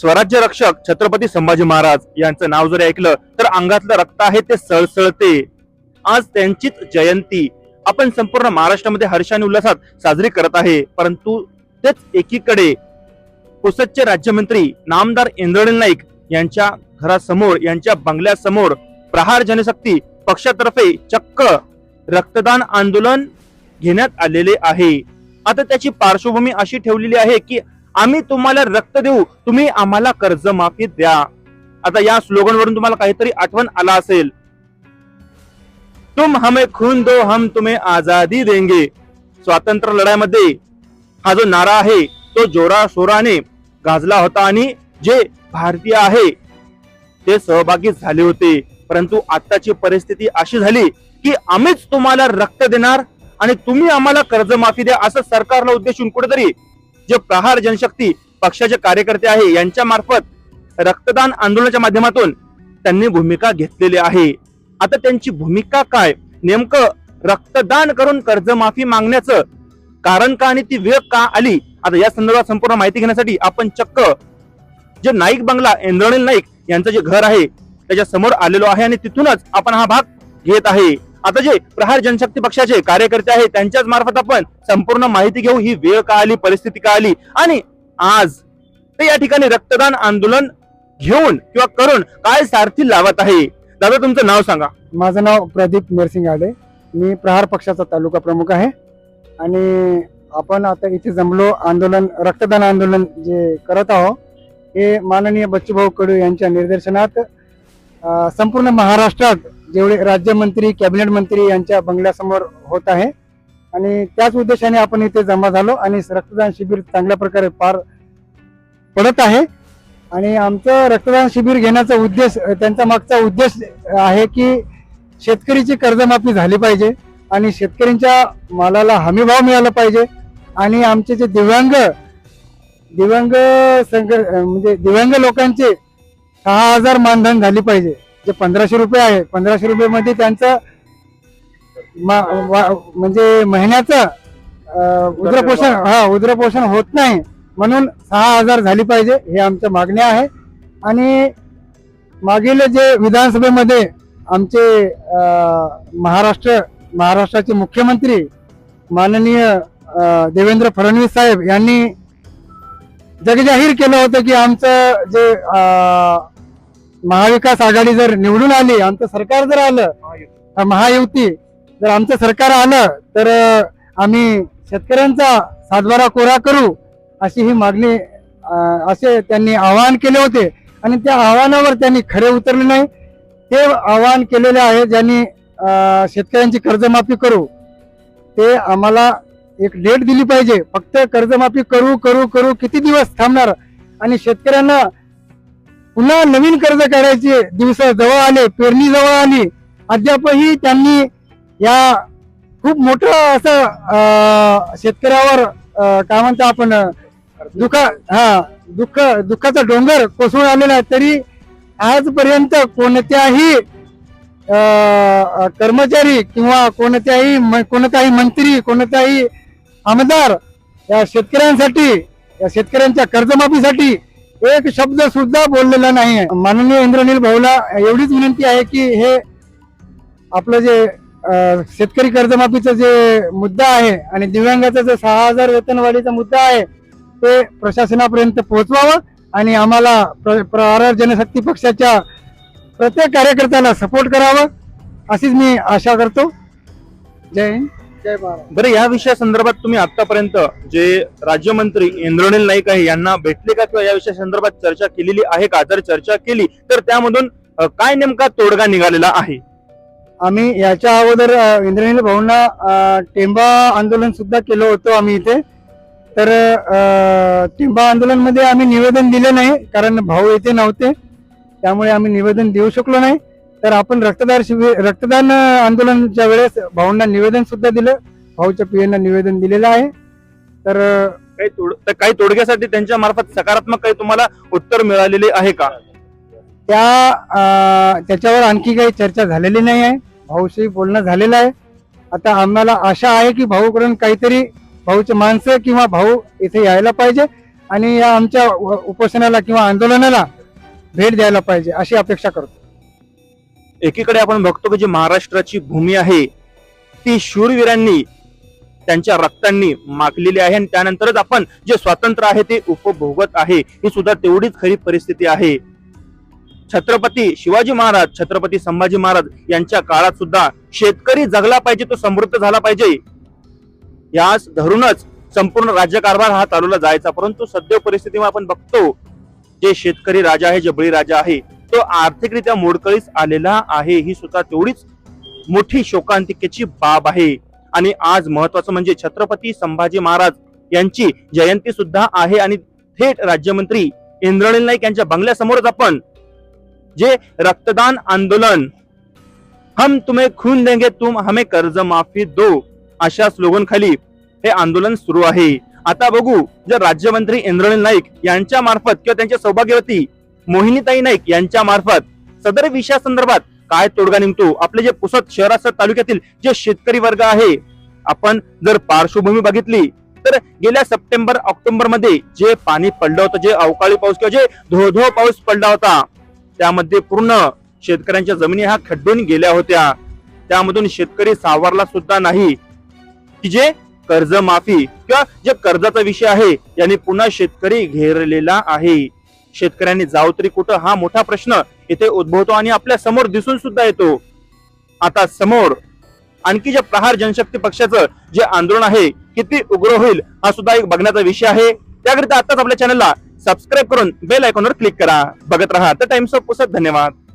स्वराज्य रक्षक छत्रपती संभाजी महाराज यांचं नाव जरी ऐकलं तर अंगातलं रक्त आहे ते सळसळते. आज त्यांचीच जयंती. आपण संपूर्ण महाराष्ट्रामध्ये हर्षाने उल्हासात साजरी करत आहे परंतु तेच एकीकडे. पुसदचे राज्यमंत्री नामदार इंद्रणील नाईक यांच्या घरासमोर यांच्या बंगल्यासमोर प्रहार जनशक्ती पक्षातर्फे चक्क रक्तदान आंदोलन घेण्यात आलेले आहे. आता त्याची पार्श्वभूमी अशी ठेवलेली आहे की आम्ही तुम्हाला रक्त देऊ. तुम्ही आम्हाला कर्जमाफी द्या. आता या स्लोगन वरून तुम्हाला काहीतरी आठवण आला असेल. तुम हमें खून दो हम तुम्हें आजादी देंगे. स्वातंत्र्य लढ्यामध्ये हा जो नारा आहे तो जोरा शोराने गाजला होता आणि जे भारतीय आहे ते सहभागी झाले होते. परंतु आताची परिस्थिती अशी झाली की आम्हीच तुम्हाला रक्त देणार आणि तुम्ही आम्हाला कर्जमाफी द्या असं सरकारला उद्देशून कुठेतरी जे प्रहार जनशक्ती पक्षाचे कार्यकर्ते आहे यांच्या मार्फत रक्तदान आंदोलनाच्या माध्यमातून त्यांनी भूमिका घेतलेली आहे. आता त्यांची भूमिका काय? नेमकं रक्तदान करून कर्जमाफी मागण्याचं कारण का आणि ती वेळ का आली? आता या संदर्भात संपूर्ण माहिती घेण्यासाठी आपण चक्क जे नाईक बंगला इंद्रणील नाईक यांचं जे घर आहे त्याच्यासमोर आलेलो आहे आणि तिथूनच आपण हा भाग घेत आहे. आता जे प्रहार जनशक्ती पक्षाचे कार्यकर्ते आहेत त्यांच्याच मार्फत आपण संपूर्ण माहिती घेऊ. ही वेळ का आली परिस्थिती का आली? आणि आज ते या ठिकाणी रक्तदान आंदोलन घेऊन किंवा करून काय सारथी लावत आहे? दादा तुमचं नाव सांगा. माझं नाव प्रदीप नरसिंग आडे मी प्रहार पक्षाचा तालुका प्रमुख आहे. आणि आपण आता इथे जमलो आंदोलन रक्तदान आंदोलन जे करत आहोत हे माननीय बच्चूभाऊ कडू यांच्या निर्देशनात संपूर्ण महाराष्ट्रात जेवढे राज्यमंत्री कॅबिनेट मंत्री यांच्या बंगल्यासमोर होत आहे. आणि त्याच उद्देशाने आपण इथे जमा झालो आणि रक्तदान शिबिर चांगल्या प्रकारे पार पडत आहे. आणि आमचं रक्तदान शिबिर घेण्याचा उद्देश त्यांचा मागचा उद्देश आहे की शेतकरीची कर्जमाफी झाली पाहिजे आणि शेतकऱ्यांच्या मालाला हमीभाव मिळाला पाहिजे. आणि आमचे जे दिव्यांग दिव्यांग संघ म्हणजे दिव्यांग लोकांचे सहा हजार मानधन झाली पाहिजे. जे पंधराशे रुपये आहे पंधराशे रुपये मध्ये त्यांचं मा- वा- म्हणजे महिन्याचं उद्रपोषण हा उद्रपोषण होत नाही. म्हणून सहा हजार झाली पाहिजे हे आमच्या मागण्या आहे. आणि मागील जे विधानसभेमध्ये आमचे महाराष्ट्र महाराष्ट्राचे मुख्यमंत्री माननीय देवेंद्र फडणवीस साहेब यांनी जगजाहीर केलं होतं की आमचं जे महाविकास आघाडी जर निवडून आली आमचं सरकार जर आलं महायुती. जर आमचं सरकार आलं तर आम्ही शेतकऱ्यांचा सातबारा कोरा करू अशी ही मागणी असे त्यांनी आवाहन केले होते. आणि त्या आव्हानावर त्यांनी खरे उतरले नाही. ते आवाहन केलेले आहे ज्यांनी शेतकऱ्यांची कर्जमाफी करू. ते आम्हाला एक डेट दिली पाहिजे. फक्त कर्जमाफी करू करू करू किती दिवस थांबणार? आणि शेतकऱ्यांना पुन्हा नवीन कर्ज काढायचे दिवस जवळ आले पेरणी जवळ आली. अद्यापही त्यांनी या खूप मोठं असं शेतकऱ्यावर काय म्हणतो आपण दुःख हा दुःख दुःखाचा डोंगर कोसळून आलेला आहे. तरी आजपर्यंत कोणत्याही कर्मचारी किंवा कोणत्याही म- कोणताही मंत्री कोणताही आमदार या शेतकऱ्यांसाठी या शेतकऱ्यांच्या कर्जमाफीसाठी एक शब्द सुद्धा बोललेला नाही आहे माननीय इंद्रनील भाऊला एवढीच विनंती आहे की हे आपलं जे शेतकरी कर्जमाफीचा जे मुद्दा आहे आणि दिव्यांगाचा जो सहा हजार वेतनवाढीचा मुद्दा आहे ते प्रशासनापर्यंत पोहोचवावं आणि आम्हाला प्र- प्रहार जनशक्ती पक्षाच्या प्रत्येक कार्यकर्त्याला सपोर्ट करावं अशीच मी आशा करतो. जय हिंद. बरं या विषया संदर्भात तुम्ही आतापर्यंत जे राज्यमंत्री इंद्रनील नाईक आहे यांना भेटले का? किंवा या विषया संदर्भात चर्चा केलेली आहे का? जर चर्चा केली तर त्यामधून काय नेमका तोडगा निघालेला आहे? आम्ही याच्या अगोदर इंद्रनील भाऊंना टेंबा आंदोलन सुद्धा केलं होतं आम्ही इथे. तर टेंबा आंदोलनमध्ये आम्ही निवेदन दिले नाही कारण भाऊ इथे नव्हते. त्यामुळे आम्ही निवेदन देऊ शकलो नाही. तर आपण रक्तदार शिबिर रक्तदान आंदोलनाच्या वेळेस भाऊंना निवेदन सुद्धा दिलं. भाऊच्या पीएना निवेदन दिलेलं आहे. तर काही तोड तर काही तोडग्यासाठी त्यांच्या मार्फत सकारात्मक काही तुम्हाला उत्तर मिळालेले आहे का? त्या त्याच्यावर आणखी काही चर्चा झालेली नाही आहे. भाऊशी बोलणं झालेलं आहे. आता आम्हाला आशा आहे की भाऊकडून काहीतरी भाऊचे माणसं किंवा भाऊ इथे यायला पाहिजे आणि या आमच्या उपोषणाला किंवा आंदोलनाला भेट द्यायला पाहिजे अशी अपेक्षा करतो. एकीकडे आपण बघतो की जी महाराष्ट्राची भूमी आहे ती शूरवीरांनी त्यांच्या रक्तांनी मागलेली आहे आणि त्यानंतरच आपण जे स्वातंत्र्य आहे ते उपभोगत आहे ही सुद्धा तेवढीच खरी परिस्थिती आहे. छत्रपती शिवाजी महाराज छत्रपती संभाजी महाराज यांच्या काळात सुद्धा शेतकरी जगला पाहिजे तो समृद्ध झाला पाहिजे. यास धरूनच संपूर्ण राज्यकारभार हा चालवला जायचा परंतु सध्या परिस्थितीमध्ये आपण बघतो जे शेतकरी राजा आहे जे बळीराजा आहे तो आर्थिकरित्या मोडकळीस आलेला आहे. ही सुद्धा तेवढीच मोठी शोकांतिकेची बाब आहे. आणि आज महत्वाचं म्हणजे छत्रपती संभाजी महाराज यांची जयंती सुद्धा आहे. आणि थेट राज्यमंत्री इंद्रनील नाईक यांच्या बंगल्यासमोरच आपण जे रक्तदान आंदोलन हम तुम्हें खून देंगे तुम हमें कर्ज माफी दो अशा स्लोगन खाली हे आंदोलन सुरू आहे. आता बघू जर राज्यमंत्री इंद्रनील नाईक यांच्या मार्फत किंवा त्यांच्या सौभाग्यवती मोहिनीताई नाईक यांच्या मार्फत सदर विषयासंदर्भात काय तोडगा निघतो? आपले जे पुसद शहरासह तालुक्यातील जे शेतकरी वर्ग आहे आपण जर पार्श्वभूमी बघितली तर गेल्या सप्टेंबर ऑक्टोबरमध्ये जे पाणी पडलं होतं जे अवकाळी पाऊस किंवा जे धोधो पाऊस पडला होता त्यामध्ये पूर्ण शेतकऱ्यांच्या जमिनी ह्या खड्डून गेल्या होत्या. त्यामधून शेतकरी सावरला सुद्धा नाही. की जे कर्ज माफी किंवा जे कर्जाचा विषय आहे याने पुन्हा शेतकरी घेरलेला आहे. शेतकऱ्यांनी जाऊ तरी कुठं? हा मोठा प्रश्न इथे उद्भवतो आणि आपल्यासमोर दिसून सुद्धा येतो. आता समोर आणखी जे प्रहार जनशक्ती पक्षाचं जे आंदोलन आहे किती उग्र होईल हा सुद्धा एक बघण्याचा विषय आहे. त्याकरिता आताच आपल्या चॅनलला सबस्क्राईब करून बेल आयकॉनवर क्लिक करा. बघत राहा. द टाइम्स ऑफ पुसत धन्यवाद.